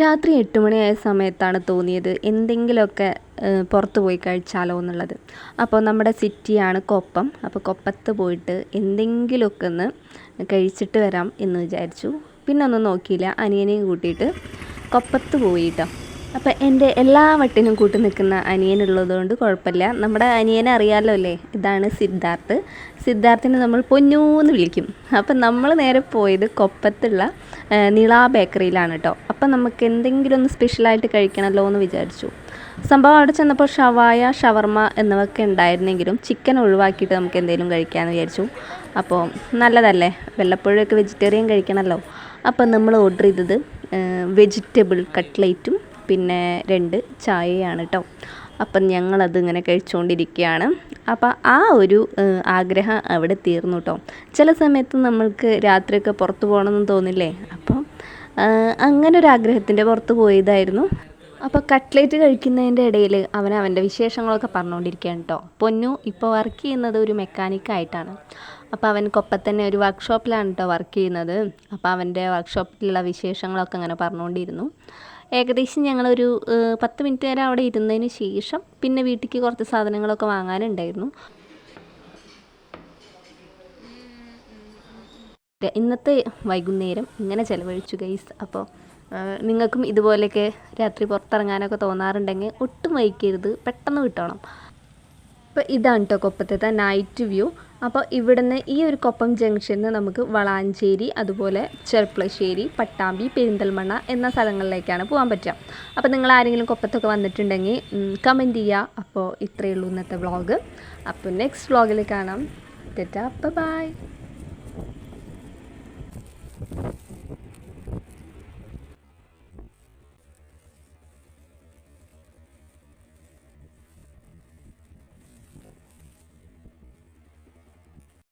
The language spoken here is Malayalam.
രാത്രി എട്ട് മണിയായ സമയത്താണ് തോന്നിയത് എന്തെങ്കിലുമൊക്കെ പുറത്ത് പോയി കഴിച്ചാലോ എന്നുള്ളത്. അപ്പോൾ നമ്മുടെ സിറ്റിയാണ് കൊപ്പം. അപ്പോൾ കൊപ്പത്ത് പോയിട്ട് എന്തെങ്കിലുമൊക്കെ ഒന്ന് കഴിച്ചിട്ട് വരാം എന്ന് വിചാരിച്ചു. പിന്നെ ഒന്നും നോക്കിയില്ല. അനിയനെയും കൂട്ടിയിട്ട് കൊപ്പത്ത് പോയി കേട്ടോ. അപ്പോൾ എന്റെ എല്ലാ വട്ടിനും കൂട്ടി നിൽക്കുന്ന അനിയനുള്ളതുകൊണ്ട് കുഴപ്പമില്ല. നമ്മുടെ അനിയനെ അറിയാമല്ലോ അല്ലേ? ഇതാണ് സിദ്ധാർത്ഥ്. സിദ്ധാർത്ഥിനെ നമ്മൾ പൊന്നൂന്ന് വിളിക്കും. അപ്പം നമ്മൾ നേരെ പോയത് കൊപ്പത്തുള്ള നിളാ നിള ബേക്കറിയിലാണ് കേട്ടോ അപ്പം നമുക്ക് എന്തെങ്കിലും ഒന്ന് സ്പെഷ്യലായിട്ട് കഴിക്കണമല്ലോ എന്ന് വിചാരിച്ചു. സംഭവം അവിടെ ചെന്നപ്പോൾ ഷവായ ഷവർമ എന്നിവയൊക്കെ ഉണ്ടായിരുന്നെങ്കിലും ചിക്കൻ ഒഴിവാക്കിയിട്ട് നമുക്ക് എന്തെങ്കിലും കഴിക്കാമെന്ന് വിചാരിച്ചു. അപ്പോൾ നല്ലതല്ലേ? വല്ലപ്പോഴൊക്കെ വെജിറ്റേറിയൻ കഴിക്കണമല്ലോ അപ്പം നമ്മൾ ഓർഡർ ചെയ്തത് വെജിറ്റബിൾ കട്ട്ലേറ്റും പിന്നെ രണ്ട് ചായയാണ് കേട്ടോ അപ്പം ഞങ്ങളത് ഇങ്ങനെ കഴിച്ചുകൊണ്ടിരിക്കുകയാണ് അപ്പോൾ ആ ഒരു ആഗ്രഹം അവിടെ തീർന്നു കേട്ടോ ചില സമയത്ത് നമ്മൾക്ക് രാത്രിയൊക്കെ പുറത്ത് പോകണമെന്ന് തോന്നില്ലേ? അപ്പം അങ്ങനെ ഒരു ആഗ്രഹത്തിന്റെ പുറത്ത് പോയതായിരുന്നു. അപ്പോൾ കട്ട്ലേറ്റ് കഴിക്കുന്നതിന്റെ ഇടയിൽ അവൻ അവന്റെ വിശേഷങ്ങളൊക്കെ പറഞ്ഞുകൊണ്ടിരിക്കുകയാണ് കേട്ടോ പൊന്നു ഇപ്പോൾ വർക്ക് ചെയ്യുന്നത് ഒരു മെക്കാനിക്കായിട്ടാണ്. അപ്പോൾ അവൻ കൊപ്പത്തന്നെ ഒരു വർക്ക്ഷോപ്പിലാണ് കേട്ടോ വർക്ക് ചെയ്യുന്നത്. അപ്പോൾ അവന്റെ വർക്ക്ഷോപ്പിലുള്ള വിശേഷങ്ങളൊക്കെ അങ്ങനെ പറഞ്ഞുകൊണ്ടിരുന്നു. ഏകദേശം ഞങ്ങളൊരു പത്ത് മിനിറ്റ് നേരം അവിടെ ഇരുന്നതിന് ശേഷം പിന്നെ വീട്ടിലേക്ക് കുറച്ച് സാധനങ്ങളൊക്കെ വാങ്ങാനുണ്ടായിരുന്നു. ഇന്നത്തെ വൈകുന്നേരം ഇങ്ങനെ ചിലവഴിച്ചു ഗൈസ് അപ്പോൾ നിങ്ങൾക്കും ഇതുപോലെയൊക്കെ രാത്രി പുറത്തിറങ്ങാനൊക്കെ തോന്നാറുണ്ടെങ്കിൽ ഒട്ടും വൈകരുത് പെട്ടെന്ന് വിട്ടോണം അപ്പോൾ ഇതാണ് കേട്ടോ കൊപ്പത്തെ നൈറ്റ് വ്യൂ അപ്പോൾ ഇവിടുന്ന് ഈ ഒരു കൊപ്പം ജംഗ്ഷനിൽ നിന്ന് നമുക്ക് വളാഞ്ചേരി അതുപോലെ ചെർപ്പളശ്ശേരി പട്ടാമ്പി പെരിന്തൽമണ്ണ എന്ന സ്ഥലങ്ങളിലേക്കാണ് പോകാൻ പറ്റുക. അപ്പോൾ നിങ്ങൾ ആരെങ്കിലും കൊപ്പത്തൊക്കെ വന്നിട്ടുണ്ടെങ്കിൽ കമന്റ് ചെയ്യുക. അപ്പോൾ ഇത്രയേ ഉള്ളൂ ഇന്നത്തെ വ്ളോഗ് അപ്പോൾ നെക്സ്റ്റ് വ്ളോഗിൽ കാണാം. ടെറ്റാ ബൈ